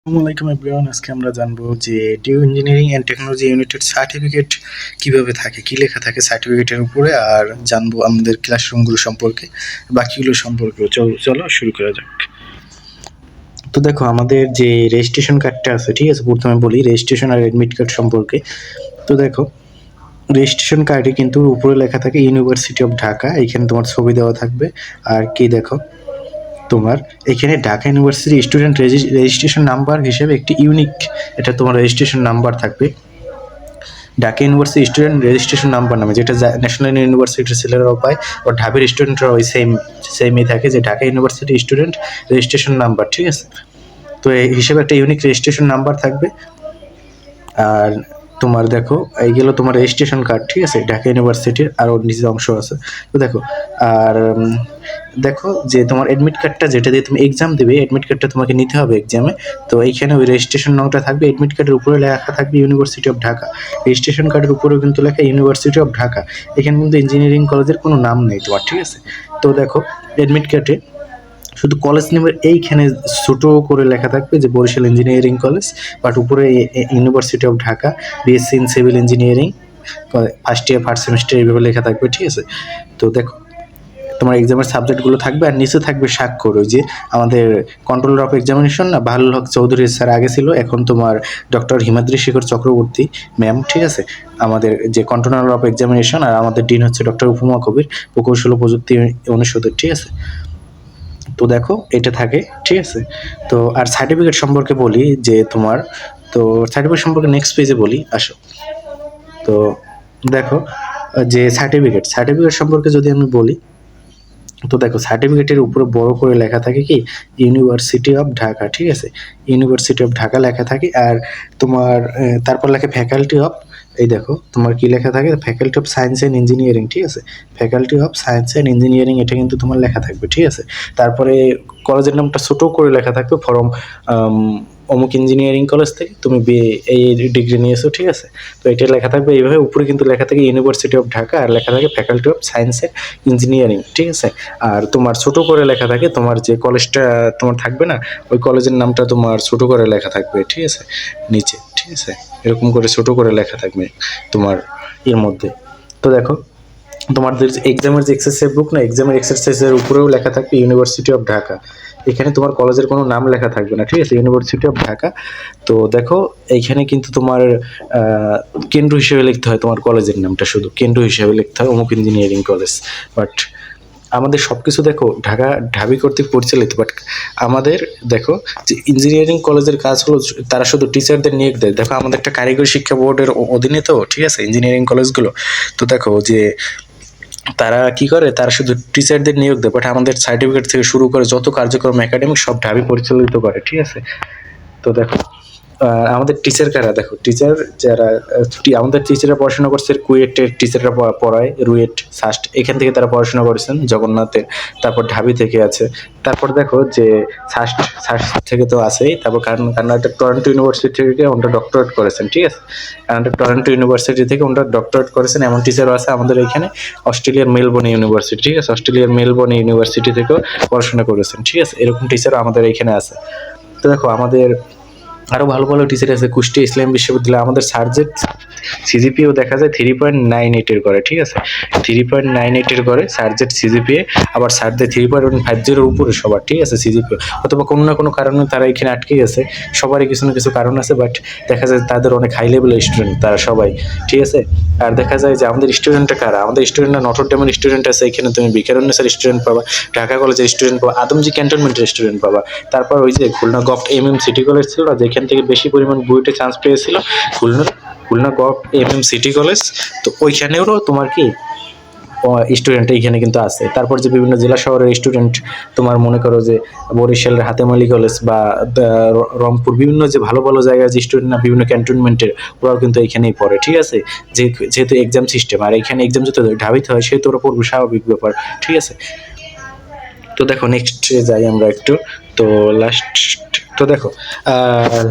আসসালামু আলাইকুম এভরিওয়ান আজকে আমরা জানব যে DU engineering and technology united certificate কীভাবে থাকে, কি লেখা থাকে সার্টিফিকেটের উপরে, আর জানব আমাদের ক্লাসরুমগুলো সম্পর্কে, বাকিগুলো সম্পর্কে। চলো চলো শুরু করা যাক। তো দেখো, আমাদের যে রেজিস্ট্রেশন কার্ডটা আছে, ঠিক আছে, প্রথমে বলি রেজিস্ট্রেশন আর অ্যাডমিট কার্ড সম্পর্কে। তো দেখো রেজিস্ট্রেশন কার্ডে কিন্তু উপরে লেখা থাকে ইউনিভার্সিটি অফ ঢাকা এখানে তোমার ছবি দেওয়া থাকবে। আর কি দেখো তোমার এখানে Dhaka university student registration number হিসেবে একটি ইউনিক এটা তোমার রেজিস্ট্রেশন নাম্বার থাকবে। Dhaka university student registration number নামে, যেটা ন্যাশনাল ইউনিভার্সিটির ছেলেরাও পায় ও ঢাবির স্টুডেন্টরা ওই সেম সেমই থাকে যে Dhaka university student registration number ঠিক আছে? তো এই হিসেবে একটা ইউনিক রেজিস্ট্রেশন নাম্বার থাকবে। আর তোমার দেখো, এই গেলো তোমার রেজিস্ট্রেশন কার্ড ঠিক আছে? ঢাকা ইউনিভার্সিটির আরও নিচে অংশ আছে। তো দেখো, আর দেখো যে তোমার অ্যাডমিট কার্ডটা যেটা দিয়ে তুমি এক্সাম দেবে অ্যাডমিট কার্ডটা তোমাকে নিতে হবে এক্সামে তো এইখানে ওই রেজিস্ট্রেশন নংটা থাকবে অ্যাডমিট কার্ডের উপরে লেখা থাকবে ইউনিভার্সিটি অফ ঢাকা রেজিস্ট্রেশন কার্ডের উপরেও কিন্তু লেখা ইউনিভার্সিটি অফ ঢাকা এখানে কিন্তু ইঞ্জিনিয়ারিং কলেজের কোনো নাম নেই তোমার, ঠিক আছে? তো দেখো অ্যাডমিট কার্ডে শুধু কলেজ নেমের এইখানে ছোট করে লেখা থাকবে যে বরিশাল ইঞ্জিনিয়ারিং কলেজ বাট উপরে university of Dhaka BSc in civil engineering first year first semester এইভাবে লেখা থাকবে, ঠিক আছে? তো দেখো, তোমার এক্সামের সাবজেক্টগুলো থাকবে, আর নিচে থাকবে স্বাক্ষর, ওই যে আমাদের কন্ট্রোলার অফ এক্সামিনেশন না বাহুল হক চৌধুরী স্যার আগে ছিল, এখন তোমার ডক্টর হিমাদ্রি শেখর চক্রবর্তী ম্যাম ঠিক আছে? আমাদের যে কন্ট্রোলার অফ এক্সামিনেশন আর আমাদের ডিন হচ্ছে ডক্টর উপমা কবির প্রকৌশল প্রযুক্তি অনুষদের, ঠিক আছে? তো দেখো, এটা থাকে, ঠিক আছে? তো, আর সার্টিফিকেট সম্পর্কে বলি যে তোমার, তো সার্টিফিকেট সম্পর্কে নেক্সট পেজে বলি, আসো। তো দেখো, যে সার্টিফিকেট সার্টিফিকেট সম্পর্কে যদি আমি বলি, তো দেখো সার্টিফিকেটের উপরে বড় করে লেখা থাকে কি ইউনিভার্সিটি অফ ঢাকা ঠিক আছে? ইউনিভার্সিটি অফ ঢাকা লেখা থাকে, আর তোমার তারপর লেখা ফ্যাকাল্টি অফ এই দেখো, তোমার কি লেখা থাকে? Faculty of science and engineering ঠিক আছে? Faculty of science and engineering এটা কিন্তু তোমার লেখা থাকবে, ঠিক আছে? তারপরে কলেজের নামটা ছোটো করে লেখা থাকবে ফরম অমুক ইঞ্জিনিয়ারিং কলেজ থেকে তুমি বিএ এই ডিগ্রি নিয়েছো, ঠিক আছে? তো এটা লেখা থাকবে, এইভাবে উপরে কিন্তু লেখা থাকে ইউনিভার্সিটি অফ ঢাকা আর লেখা থাকে faculty of science and engineering ঠিক আছে? আর তোমার ছোটো করে লেখা থাকে, তোমার যে কলেজটা তোমার থাকবে না, ওই কলেজের নামটা তোমার ছোটো করে লেখা থাকবে, ঠিক আছে? নিচে। ঠিক আছে? এরকম করে ছোট করে লেখা থাকবে তোমার এর মধ্যে। তো দেখো তোমাদের এক্সামের যে এক্সারসাইজ বুক না এক্সামের এক্সারসাইজের উপরেও লেখা থাকবে ইউনিভার্সিটি অফ ঢাকা এখানে তোমার কলেজের কোনো নাম লেখা থাকবে না, ঠিক আছে? ইউনিভার্সিটি অফ ঢাকা তো দেখো, এইখানে কিন্তু তোমার কেন্দ্র হিসেবে লিখতে হয় তোমার কলেজের নামটা শুধু। কেন্দ্র হিসেবে লিখতে হয় অমুক ইঞ্জিনিয়ারিং কলেজ বাট আমাদের সব কিছু দেখো ঢাকা, ঢাবি কর্তৃক পরিচালিত বাট আমাদের দেখো যে ইঞ্জিনিয়ারিং কলেজের কাজ হলো তারা শুধু টিচারদের নিয়োগ দেয়। দেখো আমাদের একটা কারিগরি শিক্ষা বোর্ডের অধীনে তো, ঠিক আছে ইঞ্জিনিয়ারিং কলেজগুলো তো দেখো যে তারা কি করে? তারা শুধু টিচারদের নিয়োগ দেয় বাট আমাদের সার্টিফিকেট থেকে শুরু করে যত কার্যক্রম একাডেমিক সব ঢাবি পরিচালিত করে, ঠিক আছে? তো দেখো আমাদের টিচার কারা? দেখো টিচার যারা আমাদের টিচাররা পড়াশোনা করছে কুয়েটের টিচাররা পড়া- পড়ায় রুয়েট সাস্ট এখান থেকে তারা পড়াশোনা করেছেন জগন্নাথের, তারপর ঢাবি থেকে আছে। তারপর দেখো যে সাস্ট সাস্ট থেকে তো আছেই। তারপর কর্ণাটক টরন্টো ইউনিভার্সিটি থেকে ওনারা ডক্টরেট করেছেন, ঠিক আছে? কর্ণাটক টরন্টো ইউনিভার্সিটি থেকে ওনারা ডক্টরেট করেছেন। এমন টিচারও আছে আমাদের এখানে, অস্ট্রেলিয়ার মেলবোর্ন ইউনিভার্সিটি ঠিক আছে? অস্ট্রেলিয়ার মেলবোর্ন ইউনিভার্সিটি থেকেও পড়াশোনা করেছেন, ঠিক আছে? এরকম টিচারও আমাদের এখানে আছে। তো দেখো, আমাদের আরও ভালো ভালো টিচার আছে। কুষ্টিয়া ইসলাম বিশ্ববিদ্যালয়, আমাদের সাবজেক্ট সিজিপিও দেখা যায় থ্রি পয়েন্ট নাইন এইটের করে, ঠিক আছে? থ্রি পয়েন্ট নাইন এইটের করে সাবজেক্ট সিজিপিএ আবার সারদের থ্রি পয়েন্ট ফাইভ জিরোর উপরে সবার, ঠিক আছে সিজিপিএ অথবা কোনো না কোনো কারণে তারা এখানে আটকে গেছে। সবারই কিছু না কিছু কারণ আছে বাট দেখা যায় তাদের অনেক হাই লেভেলের স্টুডেন্ট তারা সবাই, ঠিক আছে? আর দেখা যায় যে আমাদের স্টুডেন্টটা কারা? আমাদের স্টুডেন্টরা নটর ডেমের স্টুডেন্ট আছে, এখানে তুমি বিকারুন্নেসের স্টুডেন্ট পাবা, ঢাকা কলেজের স্টুডেন্ট পাবা, আদমজি ক্যান্টনমেন্টের স্টুডেন্ট পাবা। তারপর ওই যে Khulna govt M M city college ছিল না যেখান থেকে বেশি পরিমাণ বুয়েটে চান্স পেয়েছিল। Khulna Khulna govt M M city college তো ওইখানেও তোমার কি স্টুডেন্ট এইখানে কিন্তু আছে। তারপর যে বিভিন্ন জেলা শহরের স্টুডেন্ট তোমার মনে করো যে বরিশালের হাতেমালি কলেজ বা রংপুর বিভিন্ন যে ভালো ভালো জায়গায় যে স্টুডেন্ট না, বিভিন্ন ক্যান্টনমেন্টের ওরাও কিন্তু এখানেই পড়ে, ঠিক আছে? যেহেতু এক্সাম সিস্টেম আর এখানে এক্সাম যেহেতু ঢাবিতে হয়, সেহেতু ওরা পড়বে, স্বাভাবিক ব্যাপার, ঠিক আছে? তো দেখো নেক্সট যাই আমরা একটু। তো লাস্ট তো দেখো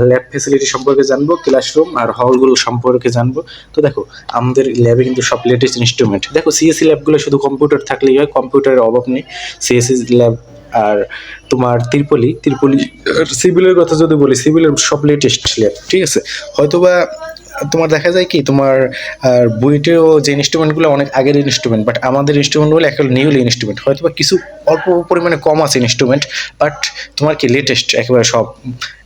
ল্যাব ফেসিলিটি সম্পর্কে জানব ক্লাসরুম আর হলগুলো সম্পর্কে জানব। তো দেখো, আমাদের ল্যাবে কিন্তু সব লেটেস্ট ইনস্ট্রুমেন্ট দেখো সিএসসি ল্যাবগুলো শুধু কম্পিউটার থাকলেই হয় কম্পিউটারের অভাব নেই। সিএসসি ল্যাব আর তোমার ত্রিপলি ত্রিপলি সিভিলের কথা যদি বলি সিভিলের সব লেটেস্ট ল্যাব ঠিক আছে? হয়তোবা তোমার দেখা যায় কি, তোমার বুয়েটেও যে ইনস্ট্রুমেন্টগুলো অনেক আগের ইনস্ট্রুমেন্ট বাট আমাদের ইনস্ট্রুমেন্টগুলো একেবারে নিউলি ইনস্ট্রুমেন্ট হয়তো বা কিছু অল্প পরিমাণে কম আছে ইনস্ট্রুমেন্ট বাট তোমার কি লেটেস্ট একেবারে সব,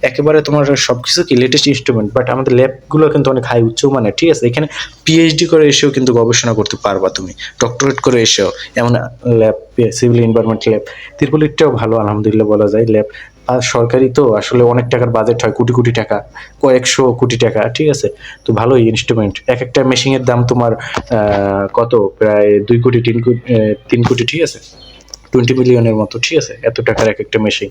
একেবারে তোমার সব কিছু কি লেটেস্ট ইনস্ট্রুমেন্ট বাট আমাদের ল্যাবগুলো কিন্তু অনেক হাই উচ্চ মানে ঠিক আছে? এখানে পিএইচডি করে এসেও কিন্তু গবেষণা করতে পারবা তুমি ডক্টরেট করে এসেও, এমন ল্যাব সিভিল এনভায়রনমেন্ট ল্যাব তিরপলিরটাও ভালো, আলহামদুলিল্লাহ বলা যায় ল্যাব আর সরকারি তো আসলে অনেক টাকার বাজেট হয়, কোটি কোটি টাকা, কয়েকশো কোটি টাকা, ঠিক আছে? তো ভালোই ইনস্ট্রুমেন্ট এক একটা মেশিনের দাম তোমার কত? প্রায় দুই কোটি, তিন কোটি তিন কোটি, ঠিক আছে? টোয়েন্টি মিলিয়নের মতো, ঠিক আছে? এত টাকার এক একটা মেশিন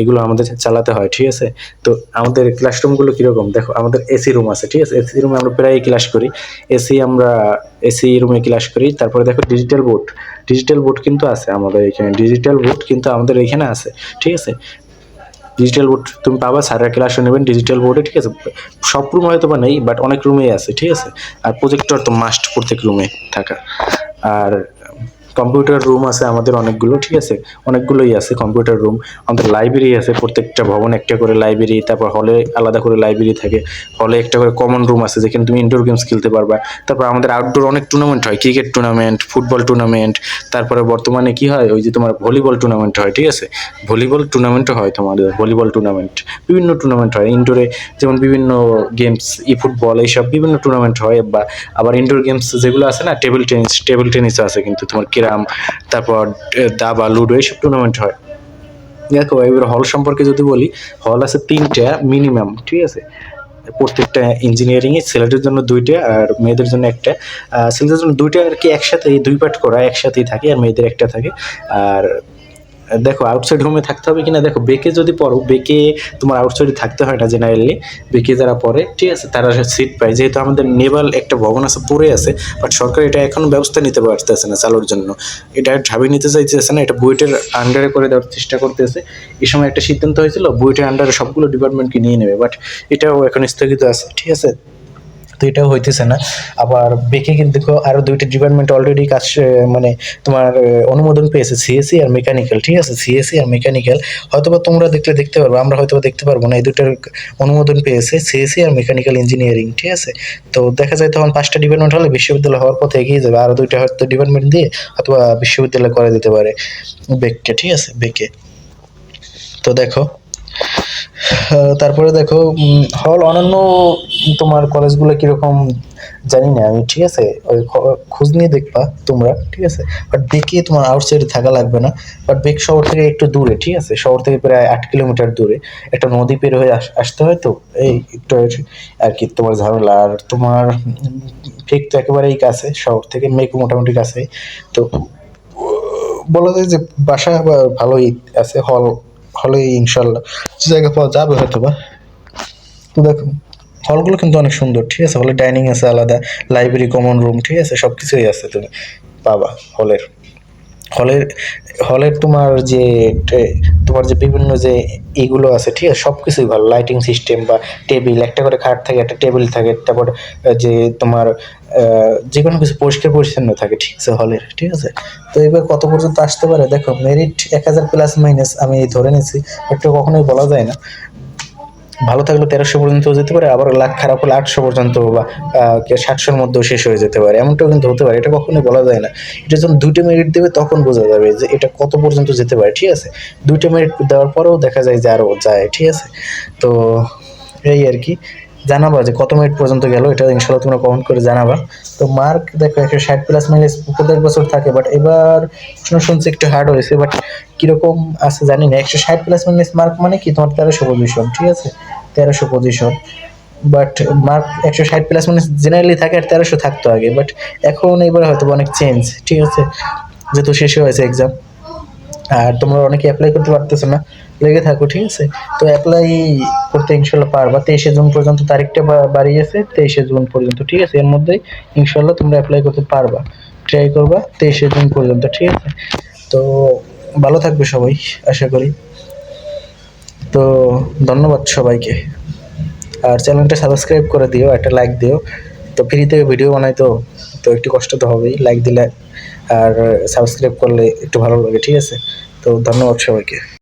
এগুলো আমাদের চালাতে হয়, ঠিক আছে? তো আমাদের ক্লাসরুমগুলো কীরকম? দেখো, আমাদের এসি রুম আছে, ঠিক আছে? এসি রুমে আমরা প্রায় ক্লাস করি। এসি আমরা এসি রুমে ক্লাস করি। তারপরে দেখো ডিজিটাল বোর্ড ডিজিটাল বোর্ড কিন্তু আছে আমাদের এখানে। ডিজিটাল বোর্ড কিন্তু আমাদের এখানে আছে, ঠিক আছে? ডিজিটাল বোর্ড তুমি পাবা স্যাররা ক্লাসও নেবেন ডিজিটাল বোর্ডে ঠিক আছে? সব রুম হয়তো বা নেই বাট অনেক রুমেই আছে, ঠিক আছে? আর প্রজেক্টর তো মাস্ট প্রত্যেক রুমে থাকা। আর কম্পিউটার রুম আছে আমাদের অনেকগুলো, ঠিক আছে? অনেকগুলোই আছে কম্পিউটার রুম। আমাদের লাইব্রেরি আছে প্রত্যেকটা ভবন একটা করে লাইব্রেরি, তারপর হলে আলাদা করে লাইব্রেরি থাকে। হলে একটা করে কমন রুম আছে যেখানে তুমি ইনডোর গেমস খেলতে পারবা। তারপর আমাদের আউটডোর অনেক টুর্নামেন্ট হয় ক্রিকেট টুর্নামেন্ট ফুটবল টুর্নামেন্ট তারপরে বর্তমানে কি হয়, ওই যে তোমার ভলিবল টুর্নামেন্ট হয়, ঠিক আছে? ভলিবল টুর্নামেন্টও হয় তোমাদের ভলিবল টুর্নামেন্ট বিভিন্ন টুর্নামেন্ট হয় ইনডোরে যেমন বিভিন্ন গেমস ই ফুটবল এইসব বিভিন্ন টুর্নামেন্ট হয়, বা আবার ইনডোর গেমস যেগুলো আছে না টেবিল টেনিস টেবিল টেনিসও আছে কিন্তু তোমার ক্যারাম তারপর দাবা, লুডো, এইসব টুর্নামেন্ট হয়। দেখো, এবার হল সম্পর্কে যদি বলি হল আছে তিনটা মিনিমাম ঠিক আছে? প্রত্যেকটা ইঞ্জিনিয়ারিংয়ে ছেলেদের জন্য দুইটা আর মেয়েদের জন্য একটা। ছেলেদের জন্য দুইটা আর কি একসাথে দুই পার্ট করা, একসাথেই থাকে, আর মেয়েদের একটা থাকে। আর দেখো আউটসাইড রুমে থাকতে হবে কিনা? দেখো, বেকে যদি পড়ো, বেকে তোমার আউটসাইডে থাকতে হয় না জেনারেলি বেকে যারা পড়ে, ঠিক আছে, তারা সিট পায়। যেহেতু আমাদের নেভাল একটা ভবন আছে, পড়ে আছে বাট সরকার এটা এখনও ব্যবস্থা নিতে পারতেছে না চালুর জন্য। এটা ঢাবি নিতে চাইতেছে না, এটা বুয়েটের আন্ডারে করে দেওয়ার চেষ্টা করতেছে। এই সময় একটা সিদ্ধান্ত হয়েছিল, বুয়েটের আন্ডারে সবগুলো ডিপার্টমেন্টকে নিয়ে নেবে বাট এটাও এখন স্থগিত আছে, ঠিক আছে? তো এটাও হইতেছে না। আবার বেকে কিন্তু আরও দুইটা ডিপার্টমেন্ট অলরেডি কাজ মানে তোমার অনুমোদন পেয়েছে সিএসসি আর মেকানিক্যাল ঠিক আছে? সিএসসি আর মেকানিক্যাল হয়তো বা তোমরা দেখলে দেখতে পারবে, আমরা হয়তোবা দেখতে পারব না। এই দুটার অনুমোদন পেয়েছে সিএসসি আর মেকানিক্যাল ইঞ্জিনিয়ারিং ঠিক আছে? তো দেখা যায় তখন পাঁচটা ডিপার্টমেন্ট হলে বিশ্ববিদ্যালয় হওয়ার পথে এগিয়ে যাবে। আরও দুইটা হয়তো ডিপার্টমেন্ট দিয়ে অথবা বিশ্ববিদ্যালয় করে দিতে পারে বেককে ঠিক আছে? বেকে তো দেখো তারপরে দেখো হল অন্যান্য তোমার কলেজগুলো কীরকম জানি না, আমি ঠিক আছে, ওই খোঁজ নিয়ে দেখবা তোমরা, ঠিক আছে? বাট বেকে তোমার আউটসাইডে থাকা লাগবে না। বাট বেক শহর থেকে একটু দূরে, ঠিক আছে? শহর থেকে প্রায় আট কিলোমিটার দূরে। একটা নদী পের হয়ে আসতে হয় তো? এই একটু আর কি তোমার ঝামেলা। আর তোমার ফেক তো একেবারেই কাছে, শহর থেকে মেক মোটামুটি কাছে তো, বলা যায় যে বাসা ভালোই আছে, হল হলে ইনশাল্লাহ জায়গা পাওয়া যাবে হয়তো বা তো দেখো, হলগুলো কিন্তু অনেক সুন্দর, ঠিক আছে? হলে ডাইনিং আছে আলাদা, লাইব্রেরি, কমন রুম, ঠিক আছে? সব কিছুই আছে তুমি পাবা হলের। হলের হলের তোমার যে তোমার যে বিভিন্ন যে এগুলো আছে, ঠিক আছে? সব কিছুই ভালো। লাইটিং সিস্টেম বা টেবিল একটা করে খাট থাকে, একটা টেবিল থাকে, তারপর যে তোমার যে কোনো কিছু পরিষ্কার পরিচ্ছন্ন থাকে, ঠিক আছে, হলের, ঠিক আছে? তো এবার কত পর্যন্ত আসতে পারে? দেখো মেরিট এক হাজার প্লাস মাইনাস আমি ধরে নিয়েছি বাট কখনোই বলা যায় না। ভালো থাকলে তেরোশো পর্যন্ত যেতে পারে, আবার লাখ খারাপ হলে আটশো পর্যন্ত বা সাতশোর মধ্যেও শেষ হয়ে যেতে পারে। এমনটাও কিন্তু হতে পারে, এটা কখনোই বলা যায় না। এটা যখন দুইটা মেরিট দেবে, তখন বোঝা যাবে যে এটা কত পর্যন্ত যেতে পারে, ঠিক আছে? দুইটা মেরিট দেওয়ার পরেও দেখা যায় যে আরও যায়, ঠিক আছে? তো এই আর কি। জানাবা যে কত মিনিট পর্যন্ত গেল, এটা ইনশাল্লাহ তোমরা কমেন্ট করে জানাবা। তো মার্ক দেখো, একশো ষাট প্লাস মাইনাস প্রত্যেক বছর থাকে বাট এবার শুনে শুনছি একটু হার্ড হয়েছে বাট কীরকম আছে জানি না, একশো ষাট প্লাস মাইনাস মার্ক মানে কি? তোমার তেরোশো পজিশন ঠিক আছে? তেরোশো পজিশন বাট মার্ক একশো ষাট প্লাস মানে জেনারেলি থাকে আর তেরোশো থাকতো আগে বাট এখন এবার হয়তো অনেক চেঞ্জ ঠিক আছে? যেহেতু শেষ হয়েছে এক্সাম আর তোমরা অনেকে অ্যাপ্লাই করতে পারতেছো না, লেগে থাকো, ঠিক আছে? তো অ্যাপ্লাই করতে ইনশাল্লাহ পারবা। তেইশে জুন পর্যন্ত তারিখটা বাড়িয়েছে, তেইশে জুন পর্যন্ত, ঠিক আছে? এর মধ্যেই ইনশাল্লাহ তোমরা অ্যাপ্লাই করতে পারবা। ট্রাই করবা তেইশে জুন পর্যন্ত, ঠিক আছে? তো ভালো থাকবে সবাই, আশা করি। তো ধন্যবাদ সবাইকে। আর চ্যানেলটা সাবস্ক্রাইব করে দিও, একটা লাইক দিও। তো ফ্রি থেকে ভিডিও বানাই তো তো একটু কষ্ট তো হবেই। লাইক দিলে আর সাবস্ক্রাইব করলে একটু ভালো লাগে, ঠিক আছে? তো ধন্যবাদ সবাইকে।